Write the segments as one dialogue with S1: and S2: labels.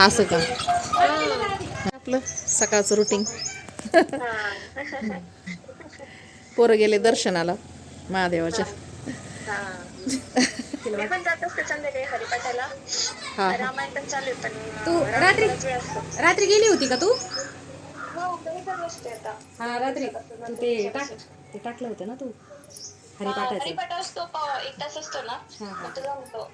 S1: हा असं का? आपलं सकाळचं रुटीन पोरं गेले दर्शनाला महादेवाच्या. हा.
S2: तू रात्री रात्री गेली होती का तू?
S3: हो
S2: हा रात्री. तू ते टाक ते टाकलं होतं ना तू
S3: हा, हरिपाठ असतो एक तास असतो ना.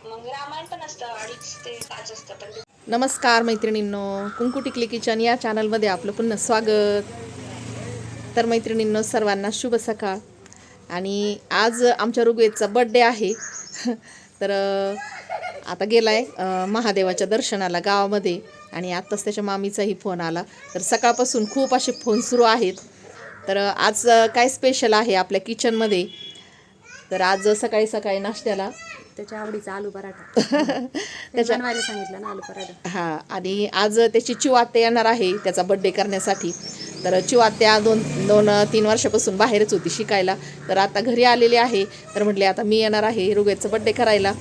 S3: मग रामायण पण असतं अडीच ते पाच असतं पण ते-
S1: नमस्कार मैत्रिणींनो कुंकू टिकली किचन या चॅनलमध्ये आपलं पुन्हा स्वागत. तर मैत्रिणींनो सर्वांना शुभ सकाळ. आणि आज आमच्या ऋग्वेदचा बड्डे आहे. तर आता गेलाय आहे महादेवाच्या दर्शनाला गावामध्ये. आणि आत्ताच त्याच्या मामीचाही फोन आला. तर सकाळपासून खूप असे फोन सुरू आहेत. तर आज काय स्पेशल आहे आपल्या किचनमध्ये तर आज सकाळी सकाळी नाश्त्याला
S2: त्याच्या आवडीचा आलू पराठा. त्याच्या बनवायला सांगितलं ना आलू पराठा.
S1: हा आणि आज त्याची चिवात्या येणार आहे त्याचा बड्डे करण्यासाठी. तर चिवात्या दोन दोन तीन वर्षापासून बाहेरच होती शिकायला. तर आता घरी आलेली आहे. तर म्हटले आता मी येणार आहे रुगवेचा बड्डे करायला.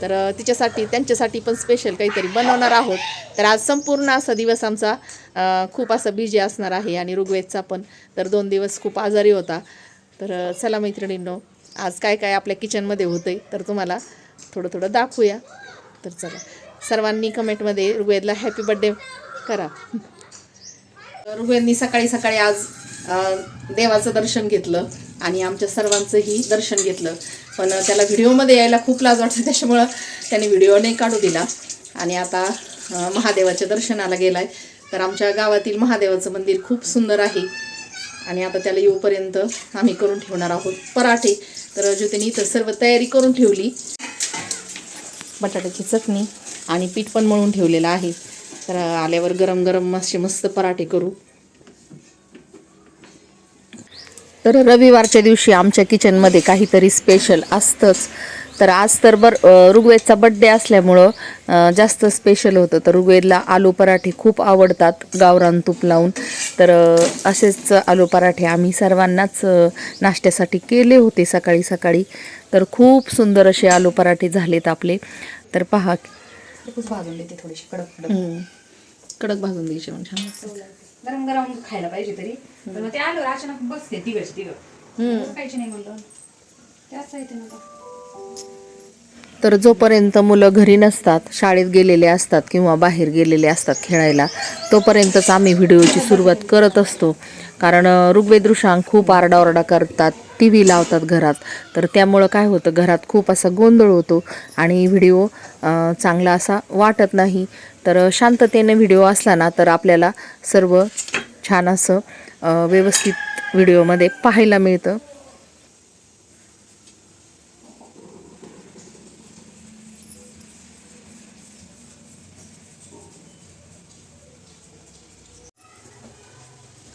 S1: तर तिच्यासाठी त्यांच्यासाठी पण स्पेशल काहीतरी बनवणार आहोत. तर आज संपूर्ण असा दिवस आमचा खूप असा बिजी असणार आहे आणि ऋग्वेदचा पण. तर दोन दिवस खूप आजारी होता. तर चला मैत्रिणींनो आज काय काय आपल्या किचनमध्ये होतं आहे तर तुम्हाला थोडं थोडं दाखवूया. तर चला सर्वांनी कमेंटमध्ये ऋग्वेदला हॅपी बड्डे करा. ऋग्वेदनी सकाळी सकाळी आज देवाचं दर्शन घेतलं आणि आमच्या सर्वांचंही दर्शन घेतलं. पण त्याला व्हिडिओमध्ये यायला खूप लाज वाटते त्याच्यामुळं त्याने व्हिडिओ नाही काढू दिला. आणि आता महादेवाच्या दर्शनाला गेला आहे तर आमच्या गावातील महादेवाचं मंदिर खूप सुंदर आहे. आणि आता त्याला येऊपर्यंत आम्ही करून ठेवणार आहोत पराठे. तर ज्योतीने इथं सर्व तयारी करून ठेवली. बटाट्याची चटणी आणि पीठ पण मळून ठेवलेलं आहे. तर आल्यावर गरम गरम असे मस्त पराठे करू. तर रविवारच्या दिवशी आमच्या किचनमध्ये काहीतरी स्पेशल असतंच. तर आज तर बर ऋग्वेदचा बड्डे असल्यामुळं जास्त स्पेशल होतं. तर ऋग्वेदला आलू पराठे खूप आवडतात गावरान तूप लावून. तर असेच आलू पराठे आम्ही सर्वांनाच नाश्त्यासाठी केले होते सकाळी सकाळी. तर खूप सुंदर असे आलू पराठे झालेत आपले. तर पहा.
S2: भाजून देते थोडीशी कडक कडक.
S1: भाजून द्यायचे मग छान.
S2: गरम गरम खायला पाहिजे तरी. पण मग ते आलू अचानक बसते तिघच तिघ. खायचे नाही म्हणलं. त्याच आहे ते मला
S1: तर जोपर्यंत मुलं घरी नसतात शाळेत गेलेले असतात किंवा बाहेर गेलेले असतात खेळायला तोपर्यंतच आम्ही व्हिडिओची सुरुवात करत असतो. कारण अं, ऋग्वेद खूप आरडाओरडा करतात टी व्ही लावतात घरात. तर त्यामुळं काय होतं घरात खूप असा गोंधळ होतो आणि व्हिडिओ चांगला असा वाटत नाही. तर शांततेने व्हिडिओ असला ना तर आपल्याला सर्व छान असं व्यवस्थित व्हिडिओमध्ये पाहायला मिळतं.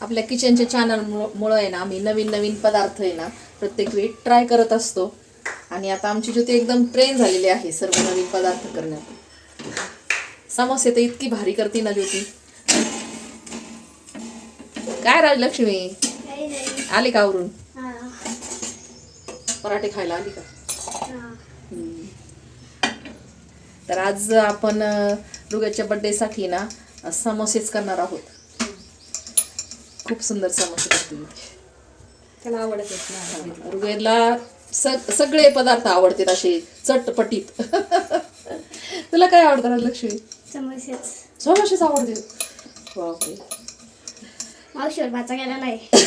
S1: आपल्या किचनच्या चॅनल मुळे आहे ना आम्ही नवीन नवीन पदार्थ आहे ना प्रत्येक वेळी ट्राय करत असतो. आणि आता आमची ज्योती एकदम ट्रेन झालेली आहे सर्व नवीन पदार्थ करण्यात. समोसे तर इतकी भारी करते ना ज्योती. काय राजलक्ष्मी आली का आवरून? पराठे खायला आली का? तर आज आपण रुग्याच्या बड्डेसाठी ना समोसेच करणार आहोत. खूप सुंदर समोसे करते
S2: त्याला आवडतच ना
S1: ऋग्वेदला स- सगळे पदार्थ आवडतात असे चटपटीत. तुला काय आवडतं लक्ष्मी
S4: समोसेच
S1: समोसेच आवडते. बापरे.
S4: मावशीवर भाचा गेलेला आहे.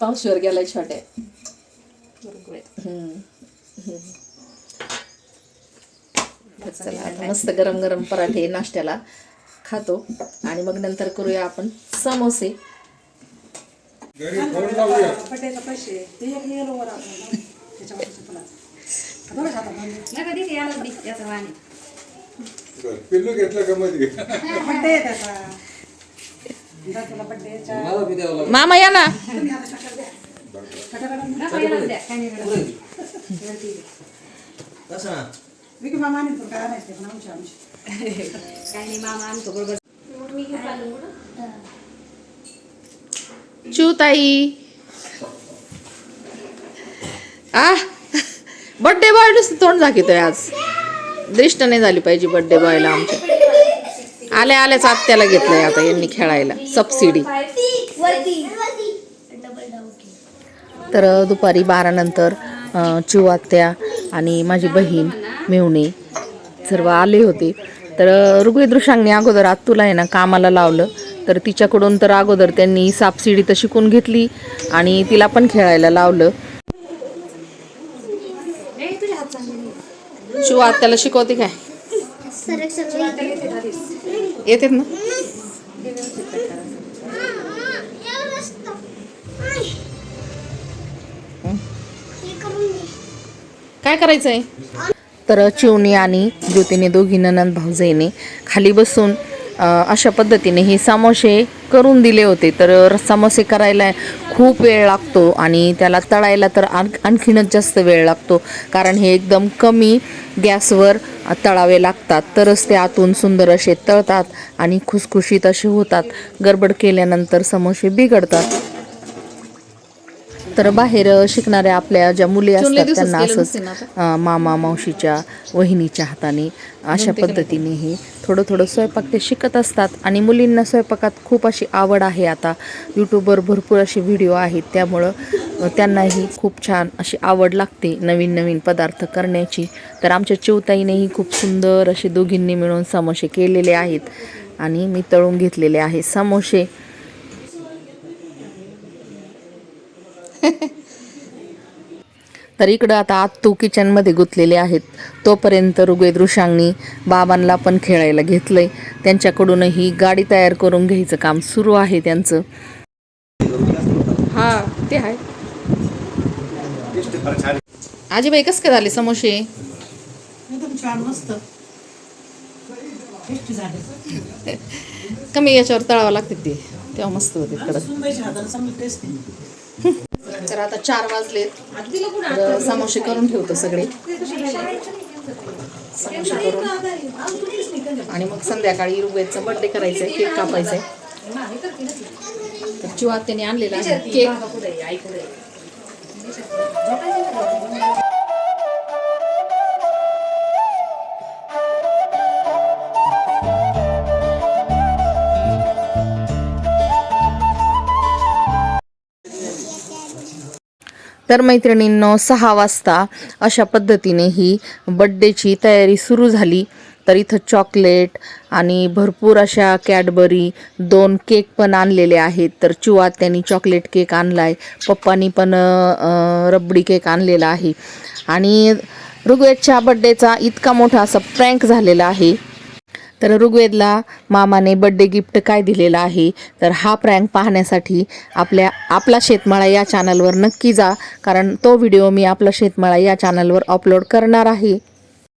S1: पावशीवर गेलाय आता मस्त गरम गरम पराठे नाश्त्याला. खातो. आणि मग नंतर करूया आपण समोसे.
S5: पिल्लू घेतलं का मध्ये?
S1: मामा या ना.
S2: याला द्या काय. काय नाही मामा आणतो बरोबर
S1: ताई आ बड्डे बॉय नुसतं तोंड दाखवतोय आज.
S6: दृष्ट नाही झाली पाहिजे बर्थडे बॉयला आमच्या आल्या आल्याच आत्याला घेतलंय आता यांनी खेळायला. सबसिडी
S4: वरती डबल डाऊन
S6: तर दुपारी बारानंतर अं, चिवात्या आणि माझी बहीण मेवणे सर्व आले होते. तर ऋग्वेदृषांनी अगोदर आत्तूला आहे ना कामाला लावलं. तर तिच्याकडून तर अगोदर त्यांनी सापसिडी तर शिकून घेतली आणि तिला पण खेळायला लावलं. शिवा आत्याला शिकवते काय? येतात ना? काय करायचंय? तर चिवणी आणि ज्योतीने दोघी ननंद भाऊजाईने खाली बसून अशा पद्धतीने हे समोसे करून दिले होते. तर समोसे करायला खूप वेळ लागतो आणि त्याला तळायला तर आण आणखीनच जास्त वेळ लागतो. कारण हे एकदम कमी गॅसवर तळावे लागतात. तरच ते आतून सुंदर असे तळतात आणि खुसखुशीत असे होतात. गडबड केल्यानंतर समोसे बिघडतात. तर बाहेर शिकणाऱ्या आपल्या ज्या मुली असतात त्यांना असंच मामा मावशीच्या वहिनीच्या हाताने अशा पद्धतीने हे थोडं थोडं स्वयंपाक ते शिकत असतात. आणि स्वयंपाकात खूप अशी आवड आहे आता. यूट्यूबवर भरपूर असे व्हिडिओ आहेत. त्यामुळं त्यांनाही खूप छान अशी आवड लागते नवीन नवीन पदार्थ करण्याची. तर आमच्या चिवताईनेही खूप सुंदर असे दोघींनी मिळून समोसे केलेले आहेत. आणि मी तळून घेतलेले आहे समोसे. तर इकडं आता आत्तू किचनमध्ये गुंतलेले आहेत. तोपर्यंत ऋग्वेद ऋषांनी बाबांना पण खेळायला घेतलंय. त्यांच्याकडूनही गाडी तयार करून घ्यायचं काम सुरू आहे त्यांचं. हा ते आहे. आजीबाई कसं काय झाले समोसे?
S5: एकदम छान मस्त. टेस्टी झाले.
S6: कमी याच्यावर तळावं लागते ते. तेव्हा मस्त होते कडक.
S5: टेस्टी
S6: तर आता चार वाजलेत. तर समोसे करून ठेवतो सगळे. समोसे करून. आणि मग संध्याकाळी रुबेचा बर्थडे करायचा आहे केक कापायचा आहे तर चिवा त्याने आणलेला आहे. केक तर मैत्रिणींनो सहा वाजता अशा पद्धतीने ही बड्डेची तयारी सुरू झाली. तर इथं चॉकलेट आणि भरपूर अशा कॅडबरी दोन केक पण आणलेले आहेत. तर चुवात त्यांनी चॉकलेट केक आणला आहे पप्पानी पण रबडी केक आणलेला आहे. आणि ऋग्वेदच्या बड्डेचा इतका मोठा असा प्रँक झालेला आहे. तर ऋग्वेदला मामाने बड्डे गिफ्ट काय दिलेलं आहे? तर हा प्रँक पाहण्यासाठी आपल्या आपला शेतमाळा या चॅनलवर नक्की जा कारण तो व्हिडिओ मी आपला शेतमाळा या चॅनलवर अपलोड करणार आहे.